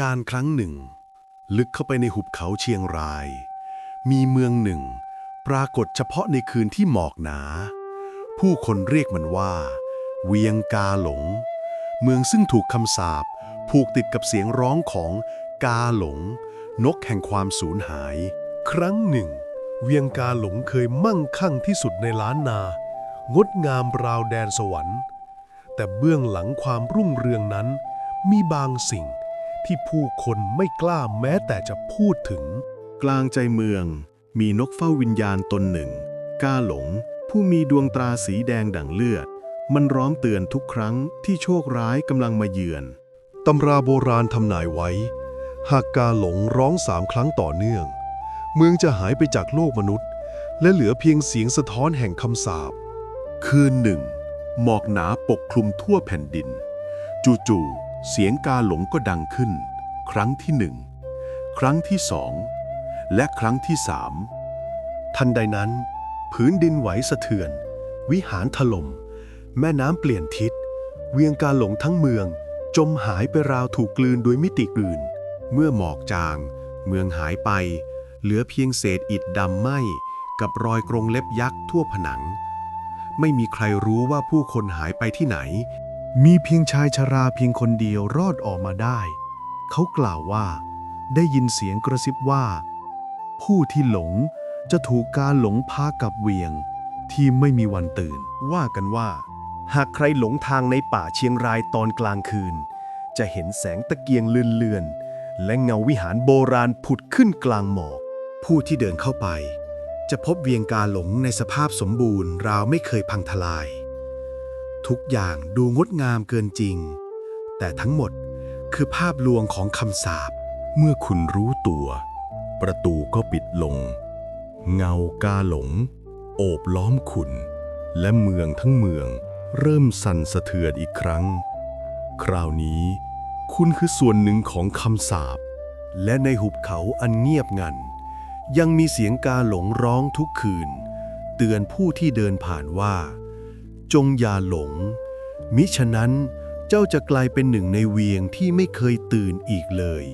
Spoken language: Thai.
การครั้งหนึ่ง ลึกเข้าไปในหุบเขาเชียงราย มีเมืองหนึ่ง ปรากฏเฉพาะในคืนที่หมอกหนา ผู้คนเรียกมันว่า เวียงกาหลง เมืองซึ่งถูกคำสาปผูกติดกับเสียงร้องของกาหลง นกแห่งความสูญหาย ครั้งหนึ่ง เวียงกาหลงเคยมั่งคั่งที่สุดในล้านนา งดงามราวแดนสวรรค์ แต่เบื้องหลังความรุ่งเรืองนั้นมีบางสิ่ง ที่ผู้คนไม่กล้าแม้แต่จะพูดถึง กลางใจเมือง มีนกเฝ้าวิญญาณตนหนึ่ง กาหลง ผู้มีดวงตราสีแดงดั่งเลือด มันร้องเตือนทุกครั้งที่โชคร้ายกำลังมาเยือน ตำราโบราณทำนายไว้ หากกาหลงร้องสามครั้งต่อเนื่อง เมืองจะหายไปจากโลกมนุษย์ และเหลือเพียงเสียงสะท้อนแห่งคำสาปคืนหนึ่งหมอกหนาปกคลุมทั่วแผ่นดิน จู่ๆ เสียงกาหลงก็ดังขึ้น ครั้งที่หนึ่ง ครั้งที่สอง และครั้งที่สามทันใดนั้น พื้นดินไหวสะเทือน วิหารถล่ม แม่น้ำเปลี่ยนทิศ เวียงกาหลงทั้งเมือง จมหายไปราวถูกกลืนโดยมิติอื่น เมื่อหมอกจาง เมืองหายไป เหลือเพียงเศษอิฐดำไหมกับรอยกรงเล็บยักษ์ทั่วผนัง ไม่มีใครรู้ว่าผู้คนหายไปที่ไหน มีเพียงชายชราเพียงคนเดียวรอดออกมาได้ เขากล่าวว่า ได้ยินเสียงกระซิบว่า ผู้ที่หลงจะถูกการหลงพากับเวียง ที่ไม่มีวันตื่น ว่ากันว่า หากใครหลงทางในป่าเชียงรายตอนกลางคืน จะเห็นแสงตะเกียงเลื่อนๆและเงาวิหารโบราณผุดขึ้นกลางหมอก ผู้ที่เดินเข้าไป จะพบเวียงกาหลงในสภาพสมบูรณ์ราวไม่เคยพังทลาย ทุกอย่างดูงดงามเกินจริง แต่ทั้งหมดคือภาพลวงของคำสาป เมื่อคุณรู้ตัว ประตูก็ปิดลง เงากาหลง โอบล้อมคุณ และเมืองทั้งเมืองเริ่มสั่นสะเทือนอีกครั้ง คราวนี้ คุณคือส่วนหนึ่งของคำสาป และในหุบเขาอันเงียบงัน ยังมีเสียงกาหลงร้องทุกคืน เตือนผู้ที่เดินผ่านว่า จงอย่าหลง มิฉะนั้นเจ้าจะกลายเป็นหนึ่งในเวียงที่ไม่เคยตื่นอีกเลย